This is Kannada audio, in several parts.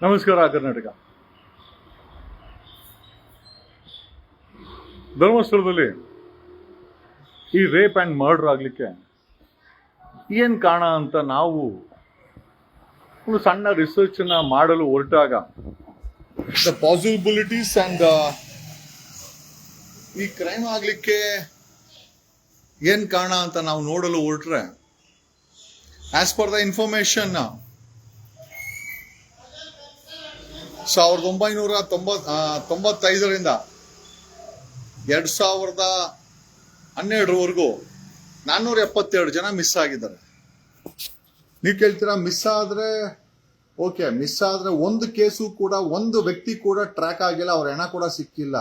ನಮಸ್ಕಾರ, ಕರ್ನಾಟಕ. ಧರ್ಮಸ್ಥಳದಲ್ಲಿ ಈ ರೇಪ್ ಆ್ಯಂಡ್ ಮರ್ಡರ್ ಆಗಲಿಕ್ಕೆ ಏನು ಕಾರಣ ಅಂತ ನಾವು ಒಂದು ಸಣ್ಣ ರಿಸರ್ಚನ್ನು ಮಾಡಲು ಹೊರಟಾಗ ದ ಪಾಸಿಬಿಲಿಟೀಸ್ ಆ್ಯಂಡ್ ಈ ಕ್ರೈಮ್ ಆಗಲಿಕ್ಕೆ ಏನು ಕಾರಣ ಅಂತ ನಾವು ನೋಡಲು ಹೊರಟ್ರೆ ಆ್ಯಸ್ ಪರ್ ದ ಇನ್ಫಾರ್ಮೇಶನ್ ಸಾವಿರದ ಒಂಬೈನೂರ ತೊಂಬತ್ ತೊಂಬತ್ತೈದರಿಂದ ಎರಡು ಸಾವಿರದ ಹನ್ನೆರಡರವರೆಗೂ ನಾನ್ನೂರ ಎಪ್ಪತ್ತೆರಡು ಜನ ಮಿಸ್ ಆಗಿದ್ದಾರೆ. ನೀವು ಕೇಳ್ತೀರಾ, ಮಿಸ್ ಆದ್ರೆ, ಓಕೆ, ಮಿಸ್ ಆದ್ರೆ ಒಂದು ಕೇಸು ಕೂಡ, ಒಂದು ವ್ಯಕ್ತಿ ಕೂಡ ಟ್ರ್ಯಾಕ್ ಆಗಿಲ್ಲ, ಅವ್ರ ಹೆಣ ಕೂಡ ಸಿಕ್ಕಿಲ್ಲ.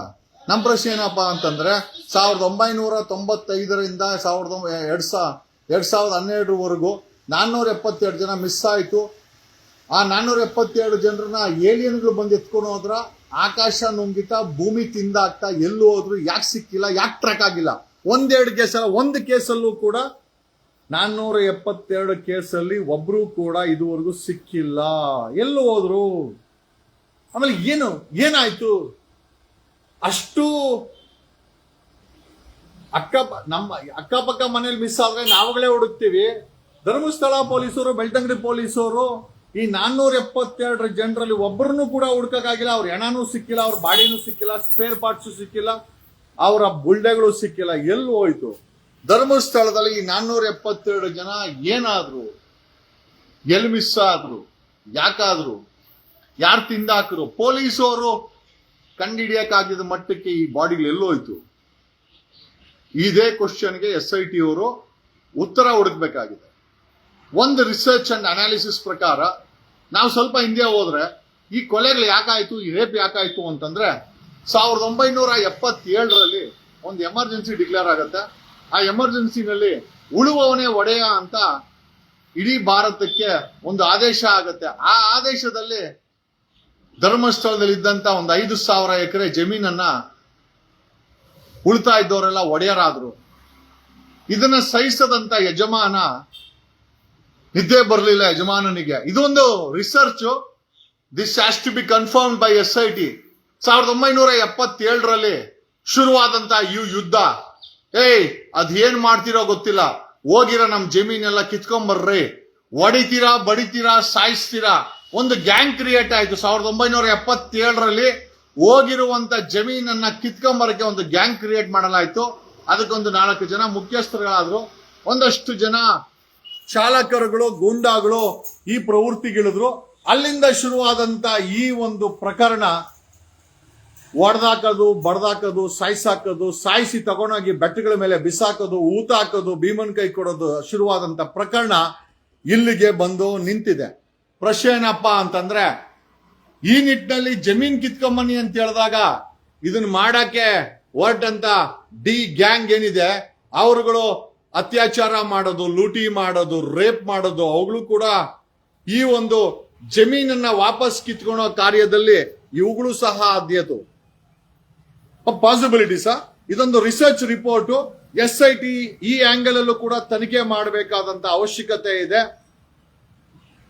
ನಮ್ಮ ಪ್ರಶ್ನೆ ಏನಪ್ಪ ಅಂತಂದ್ರೆ, ಸಾವಿರದ ಒಂಬೈನೂರ ತೊಂಬತ್ತೈದರಿಂದ ಸಾವಿರದ ಎರಡ್ ಸಾ, ಎರಡು ಸಾವಿರದ ಹನ್ನೆರಡರವರೆಗೂ ನಾನ್ನೂರ ಎಪ್ಪತ್ತೆರಡು ಜನ ಮಿಸ್ ಆಯ್ತು. ಆ ನಾನ್ನೂರ ಎಪ್ಪತ್ತೆರಡು ಜನರನ್ನ ಏಲಿಯನ್ಗಳು ಬಂದು ಎತ್ಕೊಂಡು ಹೋದ್ರ ಆಕಾಶ ನುಂಗಿತ, ಭೂಮಿ ತಿಂದಾಗ್ತಾ ಎಲ್ಲೂ ಹೋದ್ರು, ಯಾಕೆ ಸಿಕ್ಕಿಲ್ಲ, ಯಾಕೆ ಟ್ರ್ಯಾಕ್ ಆಗಿಲ್ಲ? ಒಂದೆರಡು ಕೇಸಲ್ಲ ಒಂದು ಕೇಸಲ್ಲೂ ಕೂಡ ನಾನ್ನೂರ ಎಪ್ಪತ್ತೆರಡು ಕೇಸಲ್ಲಿ ಒಬ್ರು ಕೂಡ ಇದುವರೆಗೂ ಸಿಕ್ಕಿಲ್ಲ. ಎಲ್ಲೂ ಹೋದ್ರು. ಆಮೇಲೆ ಏನು, ಏನಾಯ್ತು? ಅಷ್ಟು ಅಕ್ಕ ನಮ್ಮ ಅಕ್ಕಪಕ್ಕ ಮನೇಲಿ ಮಿಸ್ ಆದ್ರೆ ನಾವುಗಳೇ ಹುಡುಕ್ತೀವಿ ಧರ್ಮಸ್ಥಳ ಪೊಲೀಸರು, ಬೆಳ್ತಂಗಡಿ ಪೊಲೀಸರು ಈ ನಾನ್ನೂರ ಎಪ್ಪತ್ತೆರಡರ ಜನರಲ್ಲಿ ಒಬ್ಬರನ್ನು ಕೂಡ ಹುಡ್ಕಕ್ಕಾಗಿಲ್ಲ, ಅವ್ರ ಹೆಣನೂ ಸಿಕ್ಕಿಲ್ಲ, ಅವ್ರ ಬಾಡಿನೂ ಸಿಕ್ಕಿಲ್ಲ ಸ್ಪೇರ್ ಪಾರ್ಟ್ಸ್ ಸಿಕ್ಕಿಲ್ಲ, ಅವರ ಬುಲ್ಡೆಗಳು ಸಿಕ್ಕಿಲ್ಲ. ಎಲ್ಲಿ ಹೋಯ್ತು? ಧರ್ಮಸ್ಥಳದಲ್ಲಿ ಈ ನಾನ್ನೂರ ಎಪ್ಪತ್ತೆರಡು ಜನ ಏನಾದ್ರು? ಎಲ್ಲಿ ಮಿಸ್ ಆದ್ರು? ಯಾಕಾದ್ರು? ಯಾರು ತಿಂದಾಕರು? ಪೊಲೀಸರು ಕಂಡಿಡಿಯಕ್ಕಾಗಿದ್ದ ಮಟ್ಟಕ್ಕೆ ಈ ಬಾಡಿಗಳು ಎಲ್ಲೋಯ್ತು ಇದೇ ಕ್ವಶನ್ಗೆ ಎಸ್ ಐ ಟಿ ಅವರು ಉತ್ತರ ಹುಡುಕ್ಬೇಕಾಗಿದೆ. ಒಂದು ರಿಸರ್ಚ್ ಅಂಡ್ ಅನಾಲಿಸಿಸ್ ಪ್ರಕಾರ, ನಾವು ಸ್ವಲ್ಪ ಹಿಂದೆ ಹೋದ್ರೆ, ಈ ಕೊಲೆಗಳು ಯಾಕಾಯ್ತು, ಈ ರೇಪ್ ಯಾಕಾಯ್ತು ಅಂತಂದ್ರೆ, ಸಾವಿರದ ಒಂಬೈನೂರ ಎಪ್ಪತ್ತೇಳರಲ್ಲಿ ಒಂದು ಎಮರ್ಜೆನ್ಸಿ ಡಿಕ್ಲೇರ್ ಆಗುತ್ತೆ. ಆ ಎಮರ್ಜೆನ್ಸಿನಲ್ಲಿ ಉಳುವವನೇ ಒಡೆಯ ಅಂತ ಇಡೀ ಭಾರತಕ್ಕೆ ಒಂದು ಆದೇಶ ಆಗುತ್ತೆ. ಆ ಆದೇಶದಲ್ಲಿ ಧರ್ಮಸ್ಥಳದಲ್ಲಿ ಇದ್ದಂತ ಒಂದು ಐದು ಸಾವಿರ ಎಕರೆ ಜಮೀನನ್ನ ಉಳ್ತಾ ಇದ್ದವರೆಲ್ಲ ಒಡೆಯರಾದ್ರು. ಇದನ್ನ ಸಹಿಸದಂತ ಯಜಮಾನ ನಿದ್ದೆ ಬರಲಿಲ್ಲ ಯಜಮಾನನಿಗೆ. ಇದೊಂದು research this has to be confirm by S I T ಸಾವಿರದ ಒಂಬೈನೂರ ಎಪ್ಪತ್ತೇಳರಲ್ಲಿ ಶುರುವಾದಂತ ಈ ಯುದ್ಧ. ಏಯ್, ಅದ್ ಏನ್ ಮಾಡ್ತಿರೋ ಗೊತ್ತಿಲ್ಲ. ಹೋಗಿರ ನಮ್ ಜಮೀನೆಲ್ಲ ಕಿತ್ಕೊಂಬರ್ರಿ. ಹೊಡಿತೀರಾ, ಬಡಿತೀರಾ, ಸಾಯಿಸ್ತೀರಾ? ಒಂದು ಗ್ಯಾಂಗ್ ಕ್ರಿಯೇಟ್ ಆಯ್ತು. ಸಾವಿರದ ಒಂಬೈನೂರ ಎಪ್ಪತ್ತೇಳರಲ್ಲಿ ಹೋಗಿರುವಂತ ಜಮೀನನ್ನ ಕಿತ್ಕೊಂಬರಕ್ಕೆ ಒಂದು ಗ್ಯಾಂಗ್ ಕ್ರಿಯೇಟ್ ಮಾಡಲಾಯ್ತು. ಅದಕ್ಕೊಂದು ನಾಲ್ಕು ಜನ ಮುಖ್ಯಸ್ಥರುಗಳಾದ್ರು. ಒಂದಷ್ಟು ಜನ ಚಾಲಕರುಗಳು, ಗೂಂಡಾಗಳು ಈ ಪ್ರವೃತ್ತಿಗಿಳಿದ್ರು. ಅಲ್ಲಿಂದ ಶುರುವಾದಂತ ಈ ಒಂದು ಪ್ರಕರಣ ಒಡೆದಾಕೋದು, ಬಡ್ದಾಕೋದು, ಸಾಯಿಸಾಕೋದು, ಸಾಯಿಸಿ ತಗೊಂಡೋಗಿ ಬೆಟ್ಟಗಳ ಮೇಲೆ ಬಿಸಾಕೋದು ಊತ ಹಾಕೋದು ಭೀಮನ್ ಕೈ ಕೊಡೋದು ಶುರುವಾದಂತ ಪ್ರಕರಣ ಇಲ್ಲಿಗೆ ಬಂದು ನಿಂತಿದೆ. ಪ್ರಶ್ನೆ ಏನಪ್ಪ ಅಂತಂದ್ರೆ, ಈ ನಿಟ್ಟಿನಲ್ಲಿ ಜಮೀನ್ ಕಿತ್ಕೊಂಬನ್ನಿ ಅಂತ ಹೇಳಿದಾಗ ಇದನ್ನ ಮಾಡಕ್ಕೆ ಹೊರಟಂತ ಡಿ ಗ್ಯಾಂಗ್ ಏನಿದೆ, ಅವರುಗಳು ಅತ್ಯಾಚಾರ ಮಾಡೋದು, ಲೂಟಿ ಮಾಡೋದು, ರೇಪ್ ಮಾಡೋದು, ಅವುಗಳು ಕೂಡ ಈ ಒಂದು ಜಮೀನನ್ನ ವಾಪಸ್ ಕಿತ್ಕೊಳ್ಳೋ ಕಾರ್ಯದಲ್ಲಿ ಇವುಗಳು ಸಹ ಆದ್ಯತು ಪಾಸಿಬಿಲಿಟೀಸಾ ಇದೊಂದು research report S I T ಈ ಆಂಗಲ್ ಅಲ್ಲೂ ಕೂಡ ತನಿಖೆ ಮಾಡಬೇಕಾದಂತ ಅವಶ್ಯಕತೆ ಇದೆ.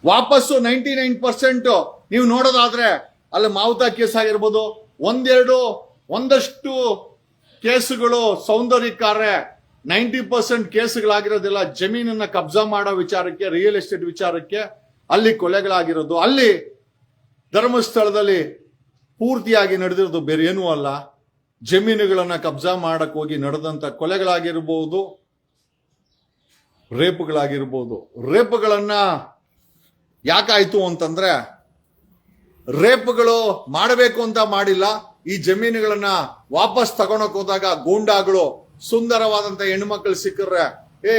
ವಾಪಸ್ಸು ನೈಂಟಿ ನೈನ್ ಪರ್ಸೆಂಟ್ ನೀವು ನೋಡೋದಾದ್ರೆ, ಅಲ್ಲಿ ಮಾವುತ ಕೇಸ್ ಆಗಿರ್ಬೋದು, ಒಂದೆರಡು, ಒಂದಷ್ಟು ಕೇಸುಗಳು ಸೌಂದರ್ಯಕ್ಕಾರೆ ನೈಂಟಿ ಪರ್ಸೆಂಟ್ ಕೇಸ್ಗಳಾಗಿರೋದಿಲ್ಲ ಜಮೀನನ್ನ ಕಬ್ಜಾ ಮಾಡೋ ವಿಚಾರಕ್ಕೆ ರಿಯಲ್ ಎಸ್ಟೇಟ್ ವಿಚಾರಕ್ಕೆ ಅಲ್ಲಿ ಕೊಲೆಗಳಾಗಿರೋದು. ಅಲ್ಲಿ ಧರ್ಮಸ್ಥಳದಲ್ಲಿ ಪೂರ್ತಿಯಾಗಿ ನಡೆದಿರೋದು ಬೇರೆ ಏನೂ ಅಲ್ಲ. ಜಮೀನುಗಳನ್ನು ಕಬ್ಜಾ ಮಾಡಕ್ಕೆ ಹೋಗಿ ನಡೆದಂತ ಕೊಲೆಗಳಾಗಿರ್ಬೋದು, ರೇಪ್ಗಳಾಗಿರ್ಬೋದು. ರೇಪ್ಗಳನ್ನು ಯಾಕಾಯಿತು ಅಂತಂದ್ರೆ, ರೇಪ್ಗಳು ಮಾಡಬೇಕು ಅಂತ ಮಾಡಿಲ್ಲ. ಈ ಜಮೀನುಗಳನ್ನ ವಾಪಸ್ ತಗೊಳಕ್ ಹೋದಾಗ ಗೂಂಡಾಗಳು ಸುಂದರವಾದಂತ ಹೆಣ್ಮಕ್ಳು ಸಿಕ್ಕರೆ ಏ,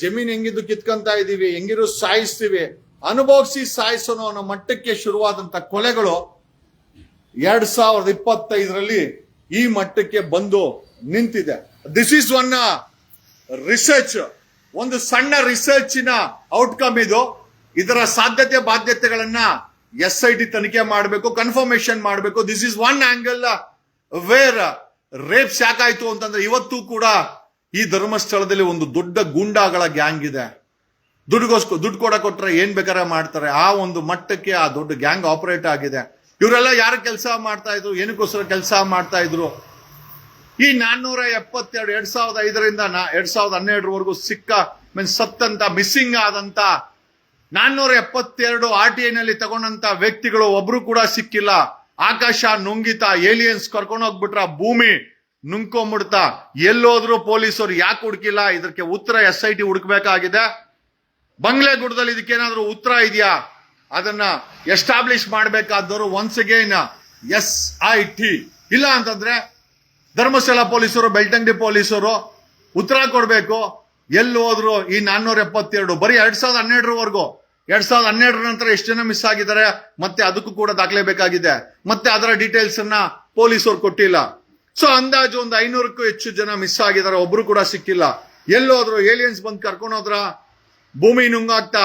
ಜಮೀನ್ ಹೆಂಗಿದ್ದು ಕಿತ್ಕೊಂತ ಇದೀವಿ ಹೆಂಗಿರೋ ಸಾಯಿಸ್ತೀವಿ, ಅನುಭವಿಸಿ ಸಾಯಿಸೋನು ಅನ್ನೋ ಮಟ್ಟಕ್ಕೆ ಶುರುವಾದಂತ ಕೊಲೆಗಳು ಎರಡ್ ಸಾವಿರದ ಇಪ್ಪತ್ತೈದರಲ್ಲಿ ಈ ಮಟ್ಟಕ್ಕೆ ಬಂದು ನಿಂತಿದೆ. ದಿಸ್ ಈಸ್ ಒನ್ ರಿಸರ್ಚ್ ಒಂದು ಸಣ್ಣ ರಿಸರ್ಚಿನ ಔಟ್ಕಮ್ ಇದು. ಇದರ ಸಾಧ್ಯತೆ ಬಾಧ್ಯತೆಗಳನ್ನ ಎಸ್ ಐ ಟಿ ತನಿಖೆ ಮಾಡಬೇಕು ಕನ್ಫರ್ಮೇಶನ್ ಮಾಡಬೇಕು. This is one angle where rapes ಆಯ್ತು ಅಂತಂದ್ರೆ ಇವತ್ತು ಕೂಡ ಈ ಧರ್ಮಸ್ಥಳದಲ್ಲಿ ಒಂದು ದೊಡ್ಡ ಗೂಂಡಾಗಳ ಗ್ಯಾಂಗ್ ಇದೆ. ದುಡ್ಡುಗೋಸ್ಕರ ದುಡ್ಡು ಕೊಡ ಕೊಟ್ಟರೆ ಏನ್ ಬೇಕಾದ್ರೆ ಮಾಡ್ತಾರೆ. ಆ ಒಂದು ಮಟ್ಟಕ್ಕೆ ಆ ದೊಡ್ಡ ಗ್ಯಾಂಗ್ ಆಪರೇಟ್ ಆಗಿದೆ. ಇವರೆಲ್ಲ ಯಾರು ಕೆಲಸ ಮಾಡ್ತಾ ಇದ್ರು? ಏನಕ್ಕೋಸ್ಕರ ಕೆಲಸ ಮಾಡ್ತಾ ಇದ್ರು? ಈ ನಾನ್ನೂರ ಎಪ್ಪತ್ತೆರಡು, ಎರಡ್ ಸಾವಿರದ ಐದರಿಂದ ನಾ, ಎರಡ್ ಸಾವಿರದ ಹನ್ನೆರಡರವರೆಗೂ ಸಿಕ್ಕ ಮೀನ್ಸ್ ಸತ್ತಂತ ಮಿಸ್ಸಿಂಗ್ ಆದಂತ, ನಾನ್ನೂರ ಎಪ್ಪತ್ತೆರಡು ಆರ್ ಟಿ ಐನಲ್ಲಿ ತಗೊಂಡಂತ ವ್ಯಕ್ತಿಗಳು ಒಬ್ರು ಕೂಡ ಸಿಕ್ಕಿಲ್ಲ. ಆಕಾಶ ನುಂಗಿತ ಏಲಿಯನ್ಸ್ ಕರ್ಕೊಂಡು ಹೋಗ್ಬಿಟ್ರ ಭೂಮಿ ನುಂಗ್ಕೊಂಬಿಡ್ತಾ. ಎಲ್ಲೋದ್ರು ಪೊಲೀಸರು ಯಾಕೆ ಹುಡುಕಿಲ್ಲ? ಇದಕ್ಕೆ ಉತ್ತರ ಎಸ್ ಐ ಟಿ ಹುಡುಕ್ಬೇಕಾಗಿದೆ. ಬಂಗ್ಲೆಗುಡದಲ್ಲಿ ಇದಕ್ಕೇನಾದ್ರೂ ಉತ್ತರ ಇದೆಯಾ? ಅದನ್ನ establish ಮಾಡಬೇಕಾದವರು once again S I T. ಇಲ್ಲ ಅಂತಂದ್ರೆ ಧರ್ಮಸ್ಥಳ ಪೊಲೀಸರು, ಬೆಳ್ತಂಗಡಿ ಪೊಲೀಸರು ಉತ್ತರ ಕೊಡಬೇಕು. ಎಲ್ಲಿ ಹೋದ್ರು ಈ ನಾನ್ನೂರ ಎಪ್ಪತ್ತೆರಡು, ಬರೀ ಎರಡ್ ಸಾವಿರದ ಹನ್ನೆರಡರವರೆಗೂ ಎರಡ್ ಸಾವಿರದ ಹನ್ನೆರಡರ ನಂತರ ಎಷ್ಟು ಜನ ಮಿಸ್ ಆಗಿದ್ದಾರೆ, ಮತ್ತೆ ಅದಕ್ಕೂ ಕೂಡ ದಾಖಲೆ ಬೇಕಾಗಿದೆ. ಮತ್ತೆ ಅದರ ಡೀಟೇಲ್ಸ್ ಅನ್ನ ಪೊಲೀಸರು ಕೊಟ್ಟಿಲ್ಲ. ಸೊ ಅಂದಾಜು ಒಂದು ಐನೂರಕ್ಕೂ ಹೆಚ್ಚು ಜನ ಮಿಸ್ ಆಗಿದ್ದಾರೆ, ಒಬ್ರು ಕೂಡ ಸಿಕ್ಕಿಲ್ಲ. ಎಲ್ಲೋದ್ರು ಏಲಿಯನ್ಸ್ ಬಂದು ಕರ್ಕೊಂಡು ಹೋದ್ರ, ಭೂಮಿ ನುಂಗಾಗ್ತಾ,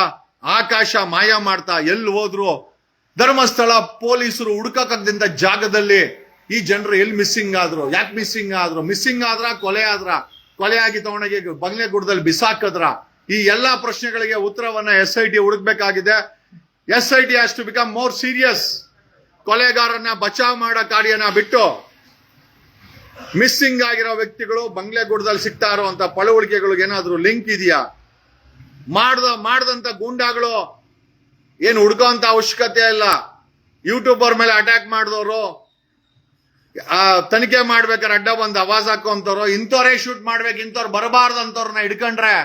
ಆಕಾಶ ಮಾಯ ಮಾಡ್ತಾ, ಎಲ್ಲಿ ಹೋದ್ರು, ಧರ್ಮಸ್ಥಳ ಪೊಲೀಸರು ಹುಡುಕಕ್ಕಾಗದಿಂದ ಜಾಗದಲ್ಲಿ ಈ ಜನರು ಎಲ್ಲಿ ಮಿಸ್ಸಿಂಗ್ ಆದ್ರು, ಯಾಕೆ ಮಿಸ್ಸಿಂಗ್ ಆದ್ರು? ಮಿಸ್ಸಿಂಗ್ ಆದ್ರ, ಕೊಲೆ ಆದ್ರ. ಕೊಲೆ ಆಗಿ ತಗೊಂಡೋಗಿ ಬಂಗ್ಲೆಗುಡದಲ್ಲಿ ಬಿಸಾಕದ್ರ. ಈ ಎಲ್ಲಾ ಪ್ರಶ್ನೆಗಳಿಗೆ ಉತ್ತರವನ್ನ S I T ಹುಡುಕ್ಬೇಕಾಗಿದೆ. S I T has to become more serious ಕೊಲೆಗಾರನ್ನ ಬಚಾವ್ ಮಾಡೋ ಕಾರ್ಯನ ಬಿಟ್ಟು ಮಿಸ್ಸಿಂಗ್ ಆಗಿರೋ ವ್ಯಕ್ತಿಗಳು ಬಂಗ್ಲೆಗೂಡದಲ್ಲಿ ಸಿಗ್ತಾ ಇರುವಂತ ಪಳವಳಿಕೆಗಳಿಗೆ ಏನಾದ್ರೂ ಲಿಂಕ್ ಇದೆಯಾ? ಮಾಡ್ದ, ಮಾಡ್ದಂತ ಗೂಂಡಾಗಳು ಏನು ಹುಡ್ಕೋಂತ ಅವಶ್ಯಕತೆ ಇಲ್ಲ. ಯೂಟ್ಯೂಬರ್ ಮೇಲೆ ಅಟ್ಯಾಕ್ ಮಾಡಿದವರು ತನಿಖೆ ಮಾಡ್ಬೇಕಾದ್ರೆ ಅಡ್ಡ ಬಂದು ಅವಾಜ್ ಹಾಕೋಂತವ್ರು ಇಂಥವ್ರೇ ಶೂಟ್ ಮಾಡ್ಬೇಕು, ಇಂಥವ್ರು ಬರಬಾರ್ದಂತವ್ರನ್ನ ಹಿಡ್ಕೊಂಡ್ರೆ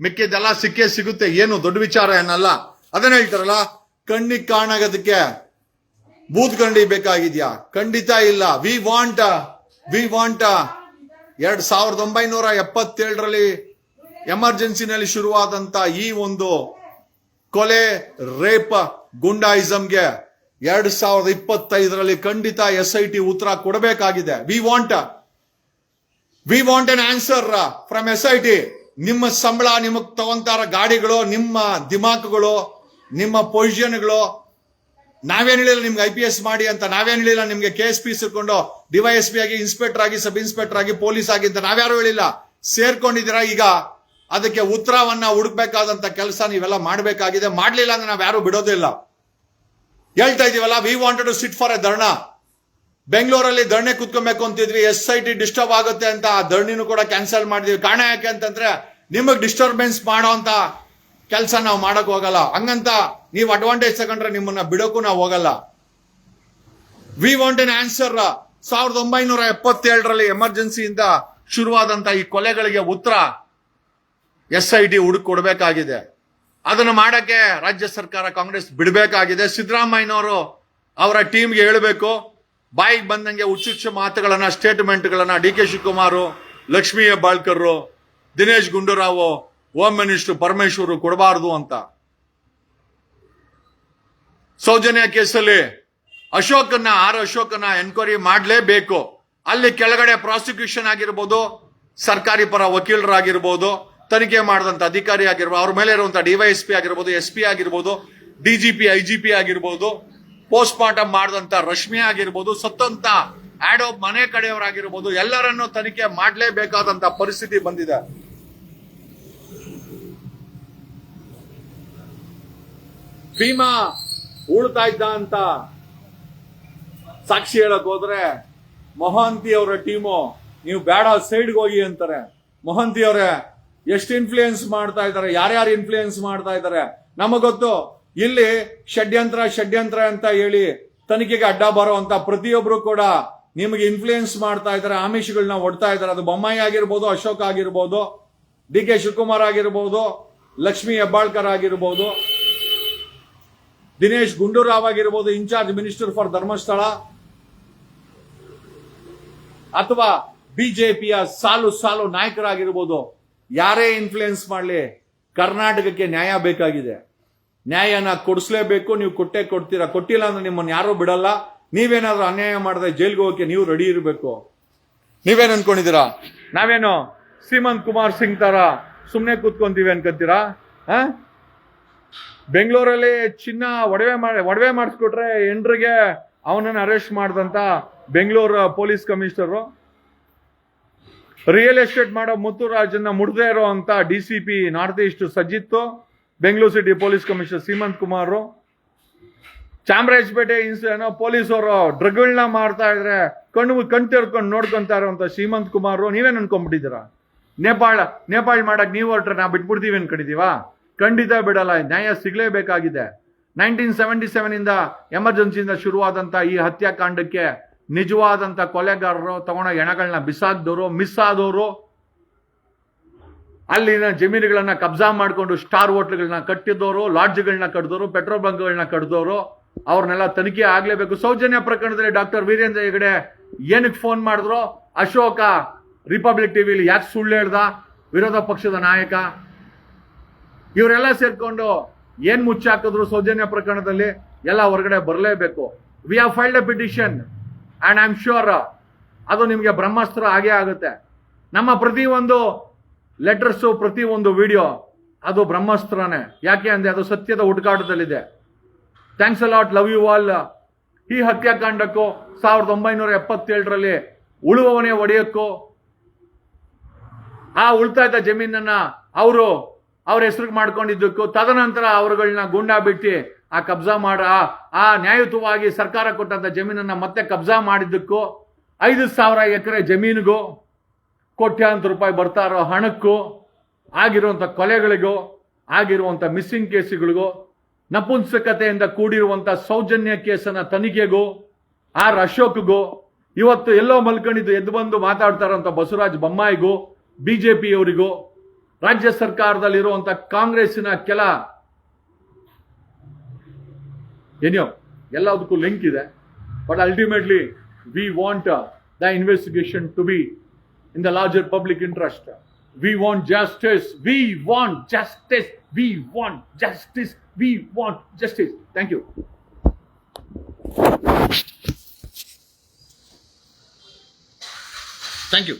ಮಿಕ್ಕಿದ್ದೆಲ್ಲ ಸಿಕ್ಕೇ ಸಿಗುತ್ತೆ. ಏನು ದೊಡ್ಡ ವಿಚಾರ ಏನಲ್ಲ. ಅದನ್ನ ಹೇಳ್ತಾರಲ್ಲ, ಕಣ್ಣಿಗೆ ಕಾಣಾಗದಕ್ಕೆ ಬೂತ್ ಕಂಡಿ ಬೇಕಾಗಿದ್ಯಾ? ಖಂಡಿತ ಇಲ್ಲ. ವಿ ವಾಂಟ್ ವಿ ವಾಂಟ್ ಎರಡ್ ಸಾವಿರದ ಒಂಬೈನೂರ ಎಪ್ಪತ್ತೇಳರಲ್ಲಿ ಎಮರ್ಜೆನ್ಸಿನಲ್ಲಿ ಶುರುವಾದಂತ ಈ ಒಂದು ಕೊಲೆ, ರೇಪ್ ಗುಂಡಾಯಿಸಂಗೆ ಎರಡ್ ಸಾವಿರದ ಇಪ್ಪತ್ತೈದರಲ್ಲಿ ಖಂಡಿತ ಎಸ್ ಐ ಟಿ ಉತ್ತರ ಕೊಡಬೇಕಾಗಿದೆ. We want we want an answer from S I T ನಿಮ್ಮ ಸಂಬಳ ನಿಮಗ್ ತಗೊಂತಾರ ಗಾಡಿಗಳು, ನಿಮ್ಮ ದಿಮಾಕ್ಗಳು, ನಿಮ್ಮ ಪೊಸಿಷನ್ಗಳು ನಾವೇನು ಹೇಳಿಲ್ಲ ನಿಮ್ಗೆ ಐ ಪಿ ಎಸ್ ಮಾಡಿ ಅಂತ, ನಾವೇನು ಹೇಳಿಲ್ಲ ನಿಮ್ಗೆ ಕೆ ಎಸ್ ಪಿ ಸಿಕ್ಕೊಂಡು ಡಿವೈಎಸ್ ಪಿ ಆಗಿ ಇನ್ಸ್ಪೆಕ್ಟರ್ ಆಗಿ ಸಬ್ ಇನ್ಸ್ಪೆಕ್ಟರ್ ಆಗಿ ಪೊಲೀಸ್ ಆಗಿ ಅಂತ ನಾವ್ಯಾರು ಹೇಳಿಲ್ಲ. ಸೇರ್ಕೊಂಡಿದ್ದೀರಾ ಈಗ? ಅದಕ್ಕೆ ಉತ್ತರವನ್ನ ಹುಡುಕ್ಬೇಕಾದಂತ ಕೆಲಸ ನೀವೆಲ್ಲ ಮಾಡಬೇಕಾಗಿದೆ. ಮಾಡ್ಲಿಲ್ಲ ಅಂದ್ರೆ ನಾವ್ ಯಾರು ಬಿಡೋದಿಲ್ಲ ಹೇಳ್ತಾ ಇದೀವಲ್ಲ we wanted to sit for a dharna. ಬೆಂಗಳೂರಲ್ಲಿ ಧರಣಿ ಕುತ್ಕೊಬೇಕು ಅಂತಿದ್ವಿ. ಎಸ್ ಐ ಟಿ ಡಿಸ್ಟರ್ಬ್ ಆಗುತ್ತೆ ಅಂತ ಆ ಧರಣಿನೂ ಕೂಡ ಕ್ಯಾನ್ಸಲ್ ಮಾಡಿದ್ವಿ. ಕಾರಣ ಯಾಕೆ ಅಂತಂದ್ರೆ ನಿಮಗ್ ಡಿಸ್ಟರ್ಬೆನ್ಸ್ ಮಾಡೋ ಅಂತ ಕೆಲಸ ನಾವು ಮಾಡಕ್ ಹೋಗಲ್ಲ. ಹಂಗಂತ ನೀವು ಅಡ್ವಾಂಟೇಜ್ ತಗೊಂಡ್ರೆ ನಿಮ್ಮನ್ನ ಬಿಡೋಕು ನಾವು ಹೋಗಲ್ಲ. ವಿ ವಾಂಟ್ ಎನ್ ಆನ್ಸರ್ ಸಾವಿರದ ಒಂಬೈನೂರ ಎಪ್ಪತ್ತೇಳರಲ್ಲಿ ಎಮರ್ಜೆನ್ಸಿಯಿಂದ ಶುರುವಾದಂತ ಈ ಕೊಲೆಗಳಿಗೆ ಉತ್ತರ ಎಸ್ ಐ ಟಿ ಹುಡುಕ್ ಕೊಡಬೇಕಾಗಿದೆ. ಅದನ್ನು ಮಾಡಕ್ಕೆ ರಾಜ್ಯ ಸರ್ಕಾರ ಕಾಂಗ್ರೆಸ್ ಬಿಡಬೇಕಾಗಿದೆ. ಸಿದ್ದರಾಮಯ್ಯನವರು ಅವರ ಟೀಮ್ಗೆ ಹೇಳಬೇಕು. ಬಾಯಿಗೆ ಬಂದಂಗೆ ಹುಚ್ಚುಚ್ಚು ಮಾತುಗಳನ್ನ ಸ್ಟೇಟ್ಮೆಂಟ್ಗಳನ್ನ D K Shivakumar, Lakshmi Balkar Dinesh Gundurao home minister Parameshwar ಕೊಡಬಾರದು ಅಂತ. ಸೌಜನ್ಯ ಕೇಸಲ್ಲಿ ಅಶೋಕನ್ನ, ಆರ್ ಅಶೋಕನ್ನ ಎನ್ಕ್ವೈರಿ ಮಾಡಲೇಬೇಕು. ಅಲ್ಲಿ ಕೆಳಗಡೆ ಪ್ರಾಸಿಕ್ಯೂಷನ್ ಆಗಿರ್ಬೋದು, ಸರ್ಕಾರಿ ಪರ ವಕೀಲರಾಗಿರ್ಬೋದು, ತನಿಖೆ ಮಾಡಿದಂತ ಅಧಿಕಾರಿ ಆಗಿರ್ಬೋದು, ಅವ್ರ ಮೇಲೆ ಇರುವಂತ ಡಿವೈಎಸ್ ಪಿ ಆಗಿರ್ಬೋದು, ಎಸ್ ಪಿ ಆಗಿರ್ಬೋದು ಡಿಜಿಪಿ ಐಜಿಪಿ ಆಗಿರ್ಬೋದು ಪೋಸ್ಟ್ ಮಾರ್ಟಮ್ ಮಾಡಿದಂತ ರಶ್ಮಿ ಆಗಿರ್ಬೋದು, ಸತ್ತಂತ ಆಡೋ ಮನೆ ಕಡೆಯವರಾಗಿರ್ಬೋದು, ಎಲ್ಲರನ್ನೂ ತನಿಖೆ ಮಾಡಲೇಬೇಕಾದಂತ ಪರಿಸ್ಥಿತಿ ಬಂದಿದೆ. ಭೀಮಾ ಉಳ್ತಾ ಇದ್ದ ಅಂತ ಸಾಕ್ಷಿ ಹೇಳಕ್ ಹೋದ್ರೆ, ಮೊಹಂತಿ ಅವರ ಟೀಮು, ನೀವು ಬೇಡ ಸೈಡ್ಗೆ ಹೋಗಿ ಅಂತಾರೆ. ಮೊಹಂತಿ ಅವರೇ, ಎಷ್ಟು ಇನ್ಫ್ಲೂಯೆನ್ಸ್ ಮಾಡ್ತಾ ಇದ್ದಾರೆ, ಯಾರ್ಯಾರು ಇನ್ಫ್ಲೂಯೆನ್ಸ್ ಮಾಡ್ತಾ ಇದ್ದಾರೆ? ನಮಗೊತ್ತು ಗೊತ್ತು ಇಲ್ಲಿ ಷಡ್ಯಂತ್ರ ಷಡ್ಯಂತ್ರ ಅಂತ ಹೇಳಿ ತನಿಖೆಗೆ ಅಡ್ಡ ಬರೋ ಅಂತ ಪ್ರತಿಯೊಬ್ರು ಕೂಡ ನಿಮಗೆ ಇನ್ಫ್ಲೂಯೆನ್ಸ್ ಮಾಡ್ತಾ ಇದ್ದಾರೆ ಆಮಿಷಗಳನ್ನ ಒಡ್ತಾ ಇದ್ದಾರೆ. ಅದು ಬೊಮ್ಮಾಯಿ ಆಗಿರ್ಬೋದು, ಅಶೋಕ್ ಆಗಿರ್ಬೋದು, ಡಿ ಕೆ ಶಿವಕುಮಾರ್ ಆಗಿರ್ಬೋದು, ಲಕ್ಷ್ಮಿ ಹೆಬ್ಬಾಳ್ಕರ್ ಆಗಿರ್ಬೋದು, ದಿನೇಶ್ ಗುಂಡೂರಾವ್ ಆಗಿರ್ಬೋದು, ಇನ್ಚಾರ್ಜ್ ಮಿನಿಸ್ಟರ್ ಫಾರ್ ಧರ್ಮಸ್ಥಳ, ಅಥವಾ ಬಿಜೆಪಿಯ ಸಾಲು ಸಾಲು ನಾಯಕರಾಗಿರ್ಬೋದು, ಯಾರೇ ಇನ್ಫ್ಲುಯೆನ್ಸ್ ಮಾಡಲಿ, ಕರ್ನಾಟಕಕ್ಕೆ ನ್ಯಾಯ ಬೇಕಾಗಿದೆ. ನ್ಯಾಯನ ಕೊಡಿಸ್ಲೇಬೇಕು, ನೀವು ಕೊಟ್ಟೆ ಕೊಡ್ತೀರಾ? ಕೊಟ್ಟಿಲ್ಲ ಅಂದ್ರೆ ನಿಮ್ಮನ್ನು ಯಾರೂ ಬಿಡಲ್ಲ. ನೀವೇನಾದ್ರೂ ಅನ್ಯಾಯ ಮಾಡಿದ್ರೆ ಜೈಲ್ಗೆ ಹೋಗಕ್ಕೆ ನೀವು ರೆಡಿ ಇರಬೇಕು. ನೀವೇನ್ ಅನ್ಕೊಂಡಿದ್ದೀರಾ? ನಾವೇನು? ಸೀಮಂತ್ ಕುಮಾರ್ ಸಿಂಗ್ ತರ ಸುಮ್ಮನೆ ಕೂತ್ಕೊಂತೀವಿ ಅನ್ಕೊಂತೀರಾ ಹಾ? ಬೆಂಗಳೂರಲ್ಲಿ ಚಿನ್ನ ಒಡವೆ ಮಾಡಿ ಒಡವೆ ಮಾಡಿಸ್ಕೊಟ್ರೆ ಎಂಡ್ರಿಗೆ ಅವನನ್ನು ಅರೆಸ್ಟ್ ಮಾಡಿದಂತ Bengaluru police commissioner. Real estate ಮಾಡೋ ಮುತ್ತುರಾಜನ್ನ ಮುಡ್ದೇ ಇರೋ ಅಂತ D C P north east ಸಜ್ಜಿತ್ತು. Bengaluru city police commissioner Seemanth Kumar Chamarajapete ಇನ್ಸ್ ಏನೋ ಪೊಲೀಸರು ಡ್ರಗ್ಗಳನ್ನ ಮಾಡ್ತಾ ಇದ್ರೆ ಕಣ್ಣು ಕಣ್ ತೆರ್ಕೊಂಡು ನೋಡ್ಕೊಂತಾ ಇರೋಂಥ ಶ್ರೀಮಂತ್ ಕುಮಾರ್ ನೀವೇನು ಅನ್ಕೊಂಡ್ಬಿಟ್ಟಿದ್ದೀರಾ? ನೇಪಾಳ ನೇಪಾಳ ಮಾಡಕ್ ನೀವು ಹೊರಟ್ರೆ ನಾ ಬಿಟ್ಬಿಡ್ತೀವಿ ಅನ್ಕೊಂಡಿದೀವಾ ಖಂಡಿತ ಬಿಡಲ್ಲ, ನ್ಯಾಯ ಸಿಗಲೇಬೇಕಾಗಿದೆ. ನೈನ್ಟೀನ್ ಸೆವೆಂಟಿ ಇಂದ ಎಮರ್ಜೆನ್ಸಿಯಿಂದ ಶುರುವಾದಂತ ಈ ಹತ್ಯಾಕಾಂಡಕ್ಕೆ ನಿಜವಾದಂತ ಕೊಲೆಗಾರರು ತಗೊಂಡ ಹೆಣಗಳನ್ನ ಬಿಸಾಕ್ದವರು ಮಿಸ್ ಆದವರು ಅಲ್ಲಿನ ಜಮೀನುಗಳನ್ನ ಕಬ್ಜಾ ಮಾಡಿಕೊಂಡು ಸ್ಟಾರ್ ಹೋಟ್ಲ್ಗಳನ್ನ ಕಟ್ಟಿದವರು ಲಾಡ್ಜ್ಗಳನ್ನ ಕಟ್ಟಿದವರು ಪೆಟ್ರೋಲ್ ಬಂಕ್ಗಳನ್ನ ಕಟ್ಟಿದವರು ಅವ್ರನ್ನೆಲ್ಲ ತನಿಖೆ ಆಗಲೇಬೇಕು. ಸೌಜನ್ಯ ಪ್ರಕರಣದಲ್ಲಿ ಡಾಕ್ಟರ್ ವೀರೇಂದ್ರ ಹೆಗಡೆ ಏನಕ್ಕೆ ಫೋನ್ ಮಾಡಿದ್ರು? ಅಶೋಕ, ರಿಪಬ್ಲಿಕ್ ಟಿವಿಲಿ ಯಾಕೆ ಸುಳ್ಳು ಹೇಳ್ದ? ವಿರೋಧ ಪಕ್ಷದ ನಾಯಕ. ಇವರೆಲ್ಲ ಸೇರ್ಕೊಂಡು ಏನ್ ಮುಚ್ಚಾಕಿದ್ರು ಸೌಜನ್ಯ ಪ್ರಕರಣದಲ್ಲಿ? ಎಲ್ಲ ಹೊರಗಡೆ ಬರಲೇಬೇಕು. We have filed a petition and I am sure ಅದು ನಿಮಗೆ ಬ್ರಹ್ಮಾಸ್ತ್ರ ಆಗೇ ಆಗುತ್ತೆ. ನಮ್ಮ ಪ್ರತಿಯೊಂದು ಲೆಟರ್ಸು ಪ್ರತಿ ಒಂದು ವಿಡಿಯೋ ಅದು ಬ್ರಹ್ಮಾಸ್ತ್ರನೇ. ಯಾಕೆ ಅಂದ್ರೆ ಅದು ಸತ್ಯದ ಹುಡುಕಾಟದಲ್ಲಿದೆ. Thanks a lot love you all ಈ ಹತ್ಯಾಕಾಂಡಕ್ಕೂ ಸಾವಿರದ ಒಂಬೈನೂರ ಎಪ್ಪತ್ತೇಳರಲ್ಲಿ ಉಳುವವನೇ ಒಡೆಯಕ್ಕೂ ಆ ಉಳಿತಾಯದ ಜಮೀನನ್ನ ಅವರು ಅವ್ರ ಹೆಸರು ಮಾಡ್ಕೊಂಡಿದ್ದಕ್ಕೂ ತದನಂತರ ಅವರುಗಳನ್ನ ಗುಂಡಾ ಬಿಟ್ಟು ಆ ಕಬ್ಜಾ ಮಾಡ ಆ- ಆ ನ್ಯಾಯಯುತವಾಗಿ ಸರ್ಕಾರ ಕೊಟ್ಟಂತ ಜಮೀನನ್ನ ಮತ್ತೆ ಕಬ್ಜಾ ಮಾಡಿದ್ದಕ್ಕೂ ಐದು ಸಾವಿರ ಎಕರೆ ಜಮೀನಿಗೂ ಕೋಟ್ಯಾಂತರ ರೂಪಾಯಿ ಬರ್ತಾ ಇರೋ ಹಣಕ್ಕೂ ಆಗಿರುವಂಥ ಕೊಲೆಗಳಿಗೂ ಆಗಿರುವಂಥ ಮಿಸ್ಸಿಂಗ್ ಕೇಸುಗಳಿಗೂ ನಪುಂಸಕತೆಯಿಂದ ಕೂಡಿರುವಂಥ ಸೌಜನ್ಯ ಕೇಸನ್ನ ತನಿಖೆಗೂ, ಆರ್ ಅಶೋಕ್ಗೂ, ಇವತ್ತು ಎಲ್ಲೋ ಮಲ್ಕೊಂಡಿದ್ದು ಎದ್ದು ಬಂದು ಮಾತಾಡ್ತಾ ಇರೋಂಥ ಬಸವರಾಜ ಬೊಮ್ಮಾಯಿಗೂ, ಬಿಜೆಪಿಯವರಿಗೂ, ರಾಜ್ಯ ಸರ್ಕಾರದಲ್ಲಿರುವಂಥ ಕಾಂಗ್ರೆಸ್ಸಿನ ಕೆಲ ಏನೋ ಎಲ್ಲದಕ್ಕೂ ಲಿಂಕ್ ಇದೆ. But ultimately we want the investigation to be in the larger public interest. We want justice. We want justice. We want justice. We want justice. Thank you. Thank you.